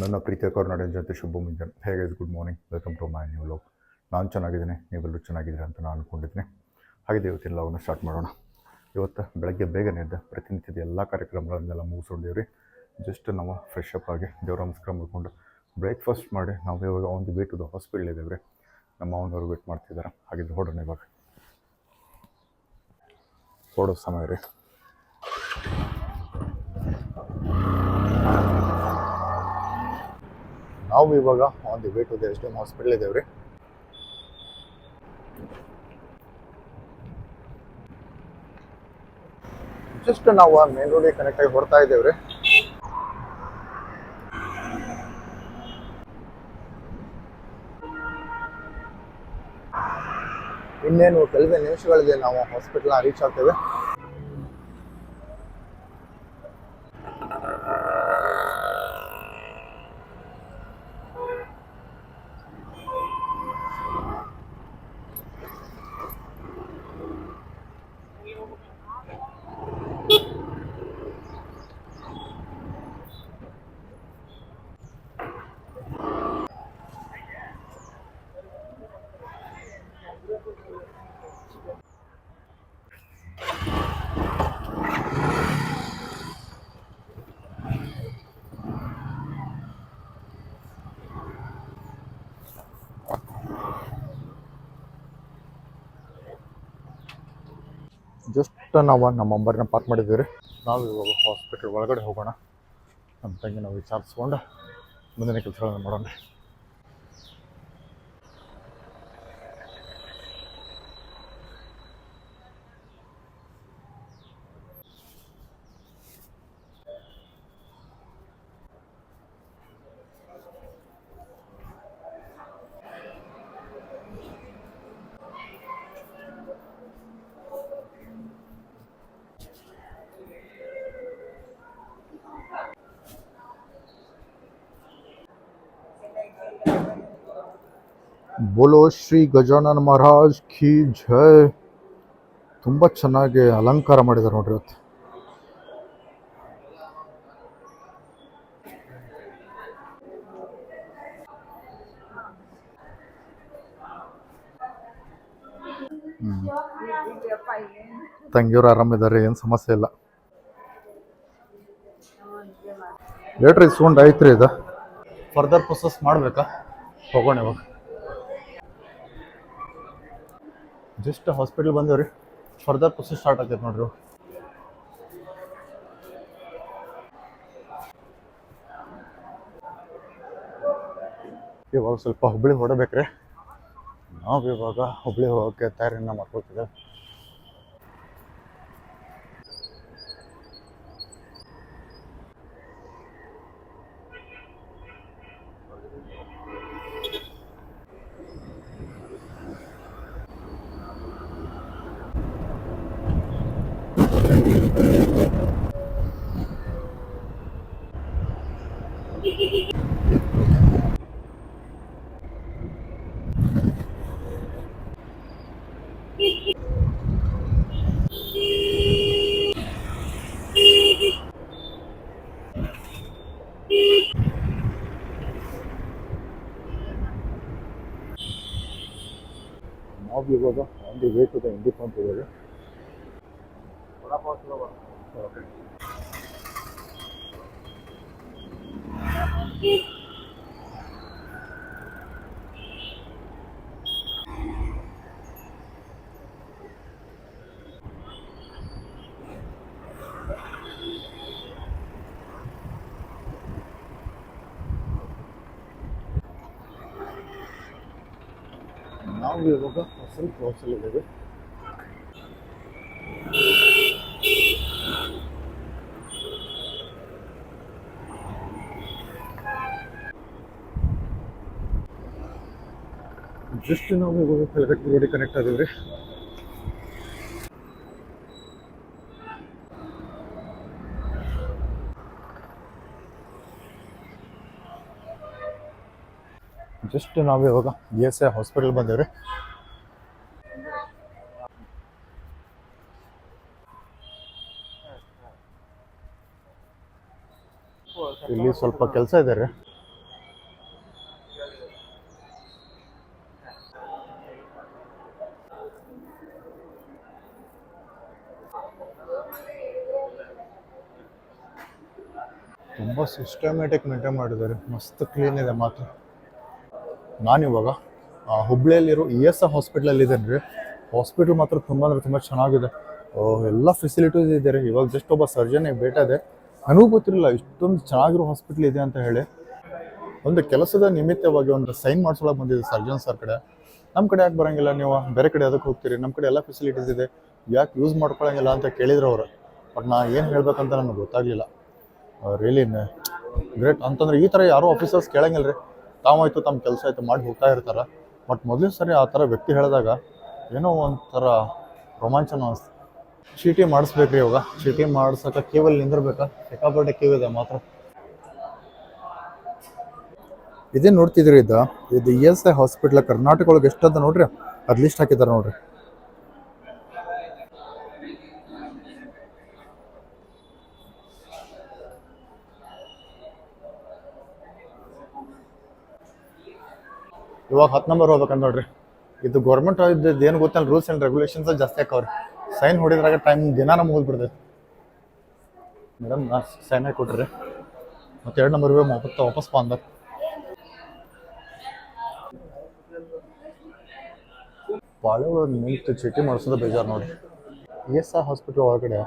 ನನ್ನ ಪ್ರೀತಿಯ ಕರ್ನಾಟಕ ಜೊತೆ ಶುಭ ಮುಂಜಾನೆ ಹೇಗೆ good morning welcome to my new vlog ನಾನು ಚೆನ್ನಾಗಿದ್ದೀನಿ, ನೀವೆಲ್ಲರೂ ಚೆನ್ನಾಗಿದ್ದೀರಾ ಅಂತ ನಾನು ಅಂದ್ಕೊಂಡಿದ್ದೀನಿ ಹಾಗೆ ಇವತ್ತಿನ ಲಾಗನ್ನು ಸ್ಟಾರ್ಟ್ ಮಾಡೋಣ. ಇವತ್ತು ಬೆಳಗ್ಗೆ ಬೇಗನೆ ಇದ್ದ ಪ್ರತಿನಿತ್ಯದ ಎಲ್ಲ ಕಾರ್ಯಕ್ರಮಗಳನ್ನೆಲ್ಲ ಮುಗಿಸ್ಕೊಂಡಿವ್ರಿ. ಜಸ್ಟ್ ನಾವು ಫ್ರೆಶ್ ಅಪ್ ಆಗಿ ದೇವ್ರ ನಮಸ್ಕಾರ ಮಾಡಿಕೊಂಡು ಬ್ರೇಕ್ಫಾಸ್ಟ್ ಮಾಡಿ, ನಾವು ಇವಾಗ ಒಂದು ವೇ ಟು ದ ಹಾಸ್ಪಿಟ್ಲ್ ಇದ್ದೇವೆ ನಮ್ಮ ಮಾವನವರು ವೇಟ್ ಮಾಡ್ತಿದ್ದಾರೆ. ಹಾಗಿದ್ರೆ ಹೊಡೋಣ ಇವಾಗ. ಹೊಡೋ ಸಮಯ ರೀ ನಾವು ಇವಾಗ on the way to the S D M hospital ಇದ್ದೇವೆ ರೀ ಜಸ್ಟ್ ನಾವು ಮೇನ್ ರೋಡಿಗೆ ಕನೆಕ್ಟ್ ಆಗಿ ಹೊರತಾ ಇದ್ದೇವೆ ರೀ ಇನ್ನೇನು ಕೆಲವೇ ನಿಮಿಷಗಳಿಗೆ ನಾವು ಹಾಸ್ಪಿಟಲ್ನ ರೀಚ್ ಆಗ್ತೇವೆ. ಜಸ್ಟ್ ನಾವು ನಮ್ಮ ನಂಬರ್ನ ಪಾರ್ಕ್ ಮಾಡಿದ್ದೀವಿ ರೀ ನಾವು ಇವಾಗ ಹಾಸ್ಪಿಟಲ್ ಒಳಗಡೆ ಹೋಗೋಣ. ನಮ್ಮ ತಂಗಿ ನಾವು ವಿಚಾರಿಸ್ಕೊಂಡು ಮುಂದಿನ ಕೆಲಸಗಳನ್ನ ಮಾಡೋಣ. ಬೋಲೋ ಶ್ರೀ ಗಜಾನನ ಮಹಾರಾಜ್ ಕಿ ಜೈ ತುಂಬ ಚೆನ್ನಾಗಿ ಅಲಂಕಾರ ಮಾಡಿದ್ದಾರೆ ನೋಡ್ರಿ ಇವತ್ತು. ತಂಗಿಯವ್ರು ಆರಾಮಿದ್ದಾರೆ, ಏನು ಸಮಸ್ಯೆ ಇಲ್ಲ. ಲೇಟ್ರ್ ಇಸ್ಕೊಂಡು ಐತ್ರಿ ಇದು. ಫರ್ದರ್ ಪ್ರೊಸೆಸ್ ಮಾಡಬೇಕಾ? ಹೋಗೋಣ ಇವಾಗ. ಜಸ್ಟ್ ಹಾಸ್ಪಿಟಲ್ ಬಂದವ್ರಿ. ಫರ್ದರ್ ಪ್ರೊಸೆಸ್ ಸ್ಟಾರ್ಟ್ ಆಗ್ತೈತೆ ನೋಡ್ರಿ ಇವಾಗ ಸ್ವಲ್ಪ ಹುಬ್ಳಿ ಹೊಡಬೇಕ್ರಿ. ನಾವು ಇವಾಗ ಹುಬ್ಳಿ ಹೋಗೋಕ್ಕೆ ತಯಾರಿನ ಮಾಡ್ಕೊತಿದ್ದೇವೆ ನಾವು ಇವಾಗ ಒಂದು way to the Indi pump ಇದ್ದಾರೆ ನಾವು ಇವಾಗ ಹೊಸಲ್ ಕ್ರಾಸಲ್ಲಿ ಜಸ್ಟ್ ನಾವು ಎಲೆಕ್ಟ್ರಿಕ್ ರೋಡಿಗೆ ಕನೆಕ್ಟ್ ಆದೀವಿ ಜಸ್ಟ್ ನಾವು ಇವಾಗ ಬಿ ಎಸ್ ಐ ಹಾಸ್ಪಿಟಲ್ ಬಂದೇವ್ರಿ ಇಲ್ಲಿ ಸ್ವಲ್ಪ ಕೆಲಸ ಇದೆ ರೀ ತುಂಬ ಸಿಸ್ಟಮ್ಯಾಟಿಕ್ ಮೇಂಟೈನ್ ಮಾಡಿದ್ದಾರೆ. ಮಸ್ತ್ ಕ್ಲೀನ್ ಇದೆ ಮಾತ್ರ. ನಾನಿವಾಗ ಹುಬ್ಳಿಯಲ್ಲಿರೋ ಇ ಎಸ್ ಐ ಹಾಸ್ಪಿಟ್ಲಲ್ಲಿ ಇದ್ದೇನೆ ರೀ ಹಾಸ್ಪಿಟ್ಲ್ ಮಾತ್ರ ತುಂಬ ಅಂದರೆ ತುಂಬ ಚೆನ್ನಾಗಿದೆ. ಎಲ್ಲ ಫೆಸಿಲಿಟೀಸ್ ಇದೆ ರೀ ಇವಾಗ ಜಸ್ಟ್ ಒಬ್ಬ ಸರ್ಜನ್ ಭೇಟ ಇದೆ ನನಗೂ ಗೊತ್ತಿರಲಿಲ್ಲ ಇಷ್ಟೊಂದು ಚೆನ್ನಾಗಿರೋ ಹಾಸ್ಪಿಟ್ಲ್ ಇದೆ ಅಂತ ಹೇಳಿ. ಒಂದು ಕೆಲಸದ ನಿಮಿತ್ತವಾಗಿ ಒಂದು ಸೈನ್ ಮಾಡ್ಸೋಳಕ್ಕೆ ಬಂದಿದೆ ಸರ್ಜನ್ ಸರ್ ಕಡೆ. ನಮ್ಮ ಕಡೆ ಯಾಕೆ ಬರಂಗಿಲ್ಲ ನೀವು? ಬೇರೆ ಕಡೆ ಅದಕ್ಕೆ ಹೋಗ್ತೀರಿ? ನಮ್ಮ ಕಡೆ ಎಲ್ಲ ಫೆಸಿಲಿಟೀಸ್ ಇದೆ. ಯಾಕೆ ಯೂಸ್ ಮಾಡ್ಕೊಳ್ಳೋಂಗಿಲ್ಲ ಅಂತ ಕೇಳಿದ್ರು ಅವರು. ಬಟ್ ನಾ ಏನು ಹೇಳ್ಬೇಕಂತ ನನಗೆ ಗೊತ್ತಾಗಲಿಲ್ಲ. ರಿಯಲಿ ಗ್ರೇಟ್ ಅಂತಂದ್ರೆ ಈ ಥರ ಯಾರೂ ಆಫೀಸರ್ಸ್ ಕೇಳಂಗಿಲ್ಲ ರೀ ತಾವಾಯ್ತು ತಮ್ಮ ಕೆಲಸ ಆಯ್ತು, ಮಾಡಿ ಹೋಗ್ತಾ ಇರ್ತಾರೆ. ಬಟ್ ಮೊದಲೇ ಸರಿ ಆ ಥರ ವ್ಯಕ್ತಿ ಹೇಳಿದಾಗ ಏನೋ ಒಂಥರ ರೋಮಾಂಚನ ಅನಿಸ್ತು ಚೀಟಿ ಮಾಡಿಸ್ಬೇಕ್ರಿ ಇವಾಗ. ಚೀಟಿ ಮಾಡ್ಸಕ್ಕೆ ಕೇವಲ್ ನಿಂದಿರ್ಬೇಕಾ? ಸಿಕ್ಕಾಪಟ್ಟೆ ಇದೆ ಮಾತ್ರ. ಇದೇ ನೋಡ್ತಿದ್ರಿ ಇದು? ಇದು E S I hospital Karnataka ಒಳಗೆ ಎಷ್ಟಂತ ನೋಡ್ರಿ? ಅದು ಲಿಸ್ಟ್ ಹಾಕಿದ್ದಾರೆ ನೋಡ್ರಿ. ಇವಾಗ ಹತ್ತು ನಂಬರ್ ಹೋಗ್ಬೇಕಂತ ನೋಡ್ರಿ. ಇದು ಗೌರ್ಮೆಂಟ್ ಇದ್ದು ಏನು ಗೊತ್ತಲ್ಲ ರೂಲ್ಸ್ ಆ್ಯಂಡ್ ರೆಗ್ಯುಲೇಷನ್ಸ್ ಜಾಸ್ತಿ ಹಾಕವ್ರಿ. ಸೈನ್ ಹೊಡಿದ್ರಾಗ ಟೈಮ್ ದಿನ ನಮ್ಗೆ ಹೋಗ್ಬಿಡ್ತೈತೆ ಮೇಡಮ್ ನಾ ಸೈನ್ ಹಾಕಿ ಕೊಟ್ರಿ. ಮತ್ತೆ ಎರಡು ನಂಬರ್ ಮತ್ತೆ ವಾಪಸ್ ಬಂದ ಬಾಳೆಗಳು ನಿಂತು ಚೀಟಿ ಮಾಡಿಸೋದು ಬೇಜಾರು ನೋಡಿ ಎಸ್ ಆರ್ ಹಾಸ್ಪಿಟ್ಲ್ ಒಳಗಡೆ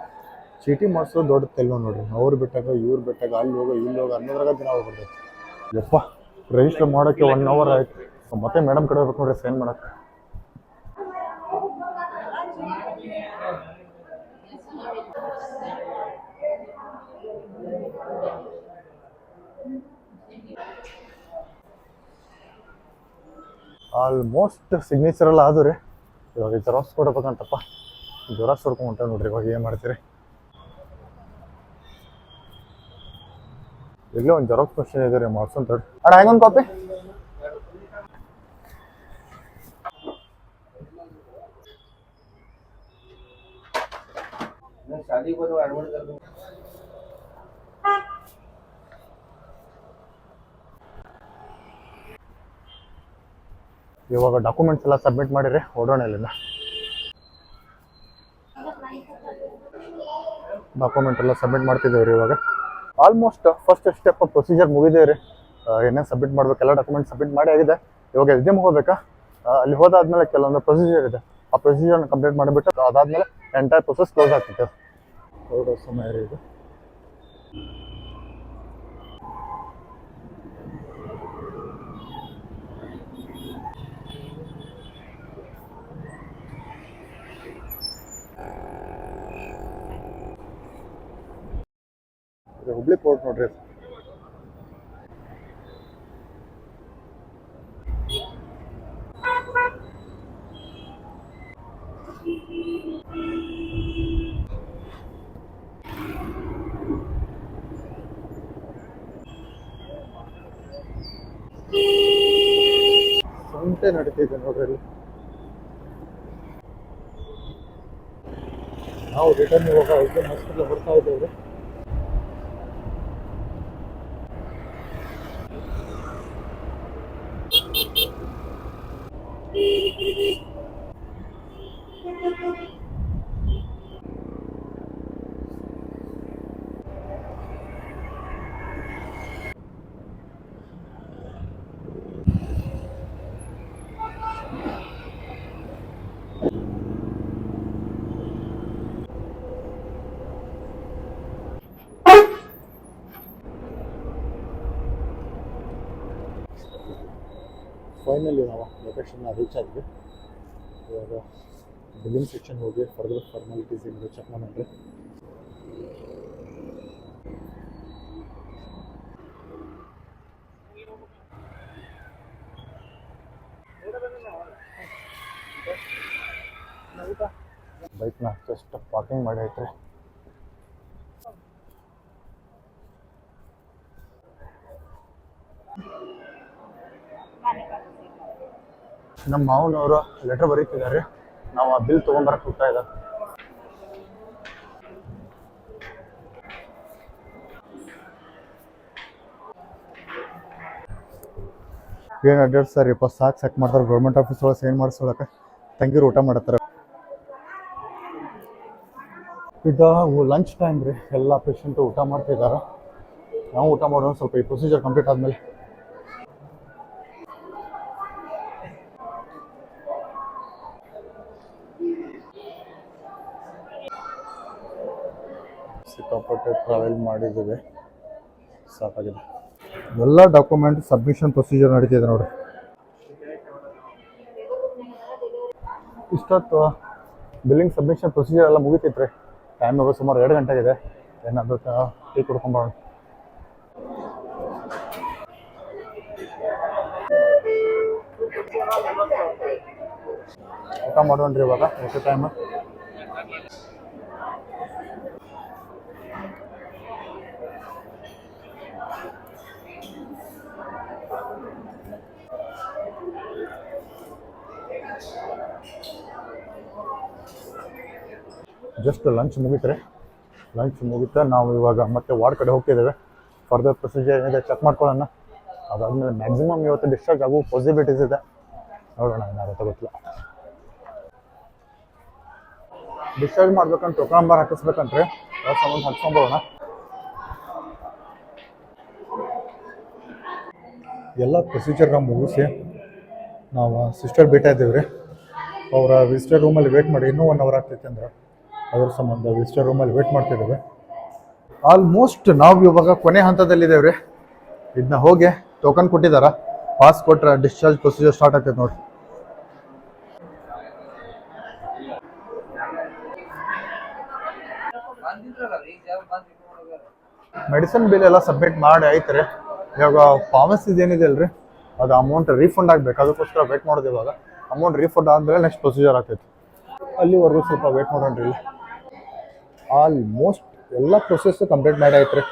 ಚೀಟಿ ಮಾಡಿಸೋದು ದೊಡ್ಡ ತೆಲ್ವ ನೋಡ್ರಿ. ಅವ್ರು ಬಿಟ್ಟಾಗ, ಇವ್ರು ಬಿಟ್ಟಾಗ, ಅಲ್ಲಿ ಹೋಗೋ, ಇಲ್ಲಿ ಹೋಗೋ ಅನ್ನೋದ್ರಾಗ ದಿನ ಹೋಗ್ಬಿಡ್ತೈತೆ ಯಪ್ಪ ರಿಜಿಸ್ಟರ್ ಮಾಡೋಕ್ಕೆ ಒನ್ ಅವರ್ ಆಯ್ತು. ಮತ್ತೆ ಮೇಡಮ್ ಕಡೆ ಹೋಗ್ಬೇಕು ನೋಡ್ರಿ ಸೈನ್ ಮಾಡಕ್ಕೆ ಆಲ್ಮೋಸ್ಟ್ ಸಿಗ್ನೇಚರ್ ಎಲ್ಲ ಆದು ರೀ. ಇವಾಗ ಜೆರಾಕ್ಸ್ ಕೊಡ್ಬೇಕಂತಪ್ಪ. ಜೆರಾಕ್ಸ್ ಹೊಡ್ಕೊಂಡು ಹೊಂಟ ನೋಡ್ರಿ, ಇವಾಗ ಏನು ಮಾಡ್ತೀರಿ? ಇಲ್ಲೇ ಒಂದು ಜೆರಾಕ್ಸ್ ಮಷಿನ್ ಇದೆ ರೀ, ಮಾಡ್ಸೋನ್ ತಡಿ ಅಣ್ಣ ಹೆಂಗೊಂದು ಕಾಪಿ ಇವಾಗ ಡಾಕ್ಯುಮೆಂಟ್ಸ್ ಎಲ್ಲ ಸಬ್ಮಿಟ್ ಮಾಡಿರಿ, ಓಡೋಣ ಇಲ್ಲಿಂದ. ಡಾಕ್ಯುಮೆಂಟ್ ಎಲ್ಲ ಸಬ್ಮಿಟ್ ಮಾಡ್ತಿದ್ದೇವೆ ರೀ ಇವಾಗ ಆಲ್ಮೋಸ್ಟ್ ಫಸ್ಟ್ ಸ್ಟೆಪ್ ಪ್ರೊಸೀಜರ್ ಮುಗಿದೇ ರೀ. ಏನೇನು ಸಬ್ಮಿಟ್ ಮಾಡಬೇಕೆಲ್ಲ ಡಾಕ್ಯುಮೆಂಟ್ ಸಬ್ಮಿಟ್ ಮಾಡಿ ಆಗಿದೆ. ಇವಾಗ ಎಕ್ಸಾಮ್ ಹೋಗಬೇಕಾ? ಹೋಗ್ಬೇಕಾ ಅಲ್ಲಿ ಹೋದಾದ್ಮೇಲೆ ಕೆಲವೊಂದು ಪ್ರೊಸೀಜರ್ ಇದೆ. ಆ ಪ್ರೊಸೀಜರ್ನ ಕಂಪ್ಲೀಟ್ ಮಾಡಿಬಿಟ್ಟು ಅದಾದಮೇಲೆ ಎಂಟೈರ್ ಪ್ರೊಸೆಸ್ ಕ್ಲೋಸ್ ಆಗ್ತಿತ್ತು ಹೊರಡೋ ಸಮಯ ಇದು. ಹುಬ್ಳಿ ಪೋರ್ಟ್ ನೋಡ್ರಿ. ಇದು. ಸಂತೆ ನಡೀತಿದೆ ನೋಡ್ರಿ ನಾವು ರಿಟರ್ನ್ ಇವಾಗ ಐದು ಮಸ್ತಿಲ್ಲ ಬರ್ತಾ ಇದ್ದೇವೆ ಫೈನಲಿ ನಾವು ಲೊಕೇಶನ್ನ ರೀಚ್ ಆದ್ವಿ. ಇವಾಗ ಬಿಲ್ಲಿಂಗ್ ಸೆಕ್ಷನ್ ಹೋಗಿ ಫರ್ದರ್ ಫಾರ್ಮಾಲಿಟೀಸ್ ಏನಿದೆ ಚೆಕ್ ಮಾಡೋಣ ಬೈಕ್ನ ಜಸ್ಟ್ ಪಾರ್ಕಿಂಗ್ ಮಾಡಿ ಐತ್ರಿ ನಮ್ಮ ಮಾವನವರು ಲೆಟರ್ ಬರೀತಿದ್ದಾರೆ. ನಾವು ಆ ಬಿಲ್ ತೊಗೊಂಬರಕ್ಕೆ ಹೋಗ್ತಾ ಇದ್ದಾರೆ. ಏನು ಅಡ್ಡಾಡ್ ಸರ್ ಇಪ್ಪ ಸಾಕ್ ಸಾಕು ಮಾಡ್ತಾರೆ. ಗೌರ್ಮೆಂಟ್ ಆಫೀಸ್ ಒಳಗೆ ಸೈನ್ ಮಾಡಿಸ್ಕೊಳಕ್ಕೆ ತಂಗಿರು ಊಟ ಮಾಡತ್ತಾರೆ ಈಗ ಲಂಚ್ ಟೈಮ್ ರೀ. ಎಲ್ಲ ಪೇಷಂಟು ಊಟ ಮಾಡ್ತಿದ್ದಾರೆ. ನಾವು ಊಟ ಮಾಡೋಣ. ಸ್ವಲ್ಪ ಈ ಪ್ರೊಸೀಜರ್ ಕಂಪ್ಲೀಟ್ ಆದಮೇಲೆ. ಟ್ರಾವೆಲ್ ಮಾಡಿದ್ದೀವಿ. ಸಾಕಾಗಿದೆ. ಎಲ್ಲ ಡಾಕ್ಯುಮೆಂಟ್ ಸಬ್ಮಿಷನ್ ಪ್ರೊಸೀಜರ್ ನಡೀತಿದೆ ನೋಡಿ. ಇಷ್ಟೊತ್ತು ಬಿಲ್ಲಿಂಗ್ ಸಬ್ಮಿಷನ್ ಪ್ರೊಸೀಜರ್ ಎಲ್ಲ ಮುಗಿತೈತ್ರಿ. ಟೈಮ್ ಇವಾಗ ಸುಮಾರು ಎರಡು ಗಂಟೆ ಇದೆ ಏನಾದರೂ ಟೀ ಕುಡ್ಕೊಂಬರೋಣ ಊಟ ಮಾಡೋಣ್ರಿ ಇವಾಗ ಎಷ್ಟು ಟೈಮ್ ಜಸ್ಟ್ ಲಂಚ್ ಮುಗಿತರೆ. ಲಂಚ್ ಮುಗಿತಾ ನಾವು ಇವಾಗ ಮತ್ತೆ ವಾರ್ಡ್ ಕಡೆ ಹೋಗ್ತಿದ್ದೇವೆ. ಫರ್ದರ್ ಪ್ರೊಸೀಜರ್ ಏನಿದೆ ಚೆಕ್ ಮಾಡ್ಕೊಳ್ಳೋಣ. ಅದಾದಮೇಲೆ ಮ್ಯಾಕ್ಸಿಮಮ್ ಇವತ್ತು ಡಿಸ್ಚಾರ್ಜ್ ಆಗೋ ಪಾಸಿಬಿಲಿಟೀಸ್ ಇದೆ. ನೋಡೋಣ ಏನಾಗುತ್ತೆ ಗೊತ್ತಿಲ್ಲ. ಡಿಸ್ಚಾರ್ಜ್ ಮಾಡ್ಬೇಕಂತ ಟೋಕನ್ ನಂಬರ್ ಹಾಕಿಸ್ಬೇಕಂದ್ರೆ ಸಂಬಂಧ ಹಾಕ್ಸ್ಕೊಂಬೋಣ ಎಲ್ಲ ಪ್ರೊಸೀಜರ್ನ ಮುಗಿಸಿ ನಾವು ಸಿಸ್ಟರ್ ಭೇಟಿ ರೀ. ಅವರ ವಿಸಿಟರ್ ರೂಮಲ್ಲಿ ವೇಟ್ ಮಾಡಿ ಇನ್ನೂ ಒನ್ ಅವರ್ ಆಗ್ತೈತೆ ಅಂದ್ರೆ. ಅದ್ರ ಸಂಬಂಧ ವಿಸ್ಟರ್ ರೂಮಲ್ಲಿ ವೇಟ್ ಮಾಡ್ತಿದ್ದೇವೆ. ಆಲ್ಮೋಸ್ಟ್ ನಾವು ಇವಾಗ ಕೊನೆ ಹಂತದಲ್ಲಿದ್ದೇವೆ ರೀ ಇದನ್ನ ಹೋಗಿ ಟೋಕನ್ ಕೊಟ್ಟಿದ್ದಾರ ಪಾಸ್ ಕೊಟ್ಟರೆ ಡಿಸ್ಚಾರ್ಜ್ ಪ್ರೊಸೀಜರ್ ಸ್ಟಾರ್ಟ್ ಆಗ್ತೈತೆ ನೋಡಿ ಮೆಡಿಸಿನ್ ಬಿಲ್ ಎಲ್ಲ ಸಬ್ಮಿಟ್ ಮಾಡಿ ಐತ್ರಿ. ಇವಾಗ ಫಾರ್ಮಸಿ ಏನಿದೆ ಅಲ್ರಿ ಅದು ಅಮೌಂಟ್ ರೀಫಂಡ್ ಆಗ್ಬೇಕು. ಅದಕ್ಕೋಸ್ಕರ ವೇಟ್ ಮಾಡೋದು ಇವಾಗ. ಅಮೌಂಟ್ ರೀಫಂಡ್ ಆದ್ಮೇಲೆ ನೆಕ್ಸ್ಟ್ ಪ್ರೊಸೀಜರ್ ಆಗ್ತೈತಿ. ಅಲ್ಲಿವರೆಗೂ ಸ್ವಲ್ಪ ವೇಟ್ ಮಾಡೋಣ್ರಿ ಇಲ್ಲಿ. ಆಲ್ಮೋಸ್ಟ್ ಎಲ್ಲ ಪ್ರೊಸೆಸ್ಸು ಕಂಪ್ಲೀಟ್ ಮಾಡಿ ರೀ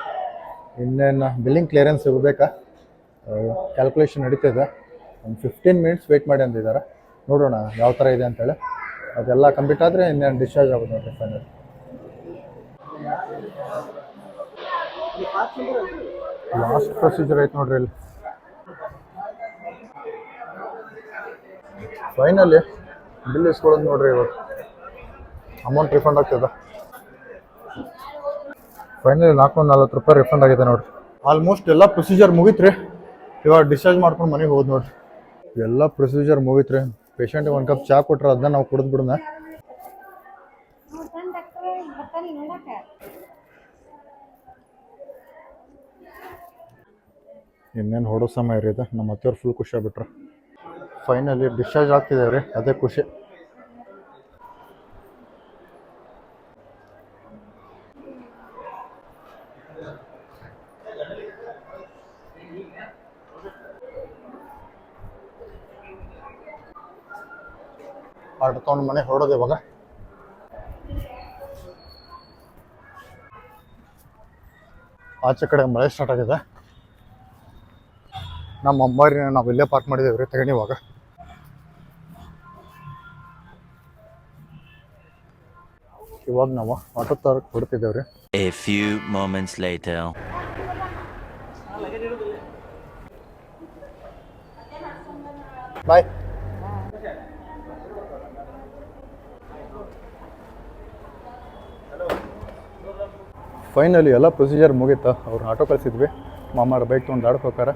ಇನ್ನೇನು ಬಿಲ್ಲಿಂಗ್ ಕ್ಲಿಯರೆನ್ಸ್ ಸಿಗಬೇಕಾ ಕ್ಯಾಲ್ಕುಲೇಷನ್ ನಡೀತಿದೆ. ಒಂದು ಫಿಫ್ಟೀನ್ ಮಿನಿಟ್ಸ್ ವೆಯ್ಟ್ ಮಾಡಿ ಅಂದಿದ್ದಾರೆ ನೋಡೋಣ ಯಾವ ಥರ ಇದೆ ಅಂತೇಳಿ ಅದೆಲ್ಲ ಕಂಪ್ಲೀಟ್ ಆದರೆ ಇನ್ನೇನು ಡಿಸ್ಚಾರ್ಜ್ ಆಗೋದು ನೋಡಿರಿ ಫೈನಲ್ ಲಾಸ್ಟ್ ಪ್ರೊಸೀಜರ್ ಐತೆ ನೋಡ್ರಿ ಇಲ್ಲಿ. ಫೈನಲಿ ಬಿಲ್ ಇಸ್ಕೊಳ್ಳೋದು ನೋಡ್ರಿ ಇವತ್ತು ಅಮೌಂಟ್ ರಿಫಂಡ್ ಆಗ್ತದೆ. ಫೈನಲಿ ನಾಲ್ಕುನೂರ ನಲ್ವತ್ತು ರೂಪಾಯಿ ರಿಫಂಡ್ ಆಗಿದೆ ನೋಡ್ರಿ. ಆಲ್ಮೋಸ್ಟ್ ಎಲ್ಲ ಪ್ರೊಸೀಜರ್ ಮುಗೀತ್ರಿ. ಇವಾಗ ಡಿಸ್ಚಾರ್ಜ್ ಮಾಡ್ಕೊಂಡು ಮನೆಗೆ ಹೋದ್ ನೋಡ್ರಿ. ಎಲ್ಲ ಪ್ರೊಸೀಜರ್ ಮುಗೀತ್ರಿ. ಪೇಷಂಟ್ ಒಂದು ಕಪ್ ಚಾ ಕೊಟ್ರೆ ಅದನ್ನ ನಾವು ಕುಡಿದು ಬಿಡೋಣ. ಇನ್ನೇನು ಹೊಡೋ ಸಮಯ ರೀ ಇದು? ನಮ್ಮ ಅತ್ತೆಯವ್ರು ಫುಲ್ ಖುಷಿ ಆಗ್ಬಿಟ್ರೆ. ಫೈನಲಿ ಡಿಸ್ಚಾರ್ಜ್ ಆಗ್ತಿದ್ದೇವೆ ರೀ. ಅದೇ ಖುಷಿ. ತೊಗೊಂಡು ಮನೆ ಹೊರಡೋದು ಇವಾಗ. ಆಚೆ ಕಡೆ ಮಳೆ ಸ್ಟಾರ್ಟ್ ಆಗಿದೆ. ನಮ್ಮ ಅಂಬಾರಿನ ನಾವು ಇಲ್ಲೇ ಪಾರ್ಕ್ ಮಾಡಿದ್ದೇವೆ ರೀ ತಗೊಂಡು ಇವಾಗ. ಇವಾಗ ನಾವು ಆಟೋ ತರಕ್ಕೆ ಹೊಡ್ತಿದ್ದೇವೆ ರೀ. A few moments later. Bye finally ಎಲ್ಲ ಪ್ರೊಸೀಜರ್ ಮುಗೀತಾ. ಅವ್ರು ಆಟೋ ಕಳಿಸಿದ್ವಿ. ಮಾಮಾರ ಬೈಕ್ ತೊಗೊಂಡು ದಾಡಕ್ಕೆ ಹೋಗ್ತಾರೆ.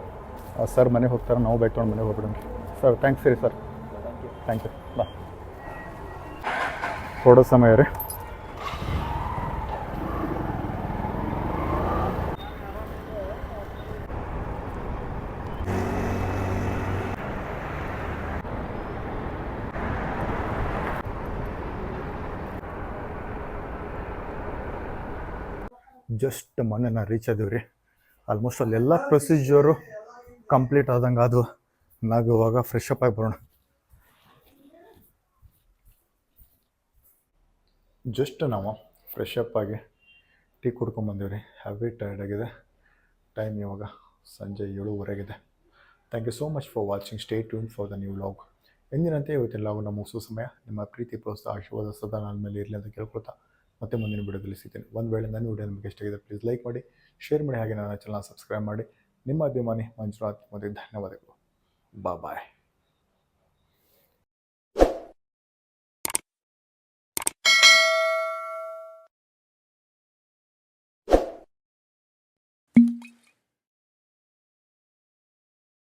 ಸರ್ ಮನೆಗೆ ಹೋಗ್ತಾರೆ. ನಾವು ಬೈಕ್ ತೊಗೊಂಡು ಮನೆಗೆ ಹೋಗ್ಬಿಡೋಣ. ಸರ್ ಥ್ಯಾಂಕ್ಸ್ ರೀ ಸರ್ ಥ್ಯಾಂಕ್ ಯು ಬಾ ಕೊಡೋ ಸಮಯ ರೀ. ಜಸ್ಟ್ ಮೊನ್ನೆ ನಾವು ರೀಚ್ ಆದೀವಿ ರೀ ಆಲ್ಮೋಸ್ಟ್ ಅಲ್ಲೆಲ್ಲ ಪ್ರೊಸೀಜರು ಕಂಪ್ಲೀಟ್ ಆದಂಗೆ ಅದು ನಾವು ಇವಾಗ ಫ್ರೆಶ್ ಅಪ್ ಆಗಿ ಬರೋಣ. ಜಸ್ಟ್ ನಾವು ಫ್ರೆಶ್ ಅಪ್ ಆಗಿ ಟೀ ಕುಡ್ಕೊಂಬಂದೀವಿ ರೀ ಹ್ಯಾವಿ ಟೈರ್ಡ್ ಆಗಿದೆ. ಟೈಮ್ ಇವಾಗ ಸಂಜೆ ಏಳುವರೆಗಿದೆ thank you so much for watching stay tune for the new log ಎಂದಿನಂತೆ ಇವತ್ತಿನ ಲಾಗನ್ನು ಮುಗಿಸೋ ಸಮಯ ನಿಮ್ಮ ಪ್ರೀತಿ ಪ್ರೋತ್ಸಾಹ, ಆಶೀರ್ವಾದ ಸದಾ ನನ್ನ ಮೇಲೆ ಇರಲಿ ಅಂತ ಕೇಳ್ಕೊತಾ ಮತ್ತೆ ಮುಂದಿನ ವಿಡಿಯೋದಲ್ಲಿ ಸಿಗ್ತೀನಿ. ಒಂದು ವೇಳೆ ನನ್ನ ವಿಡಿಯೋ ನಿಮಗೆ ಇಷ್ಟ ಪ್ಲೀಸ್ ಲೈಕ್ ಮಾಡಿ ಶೇರ್ ಮಾಡಿ, ಹಾಗೆ ನನ್ನ ಚಾನಲ್ ಸಬ್ಸ್ಕ್ರೈಬ್ ಮಾಡಿ. ನಿಮ್ಮ ಅಭಿಮಾನಿ ಮಂಜುನಾಥ್ ಮತ್ತು ಧನ್ಯವಾದಗಳು. ಬಾಯ್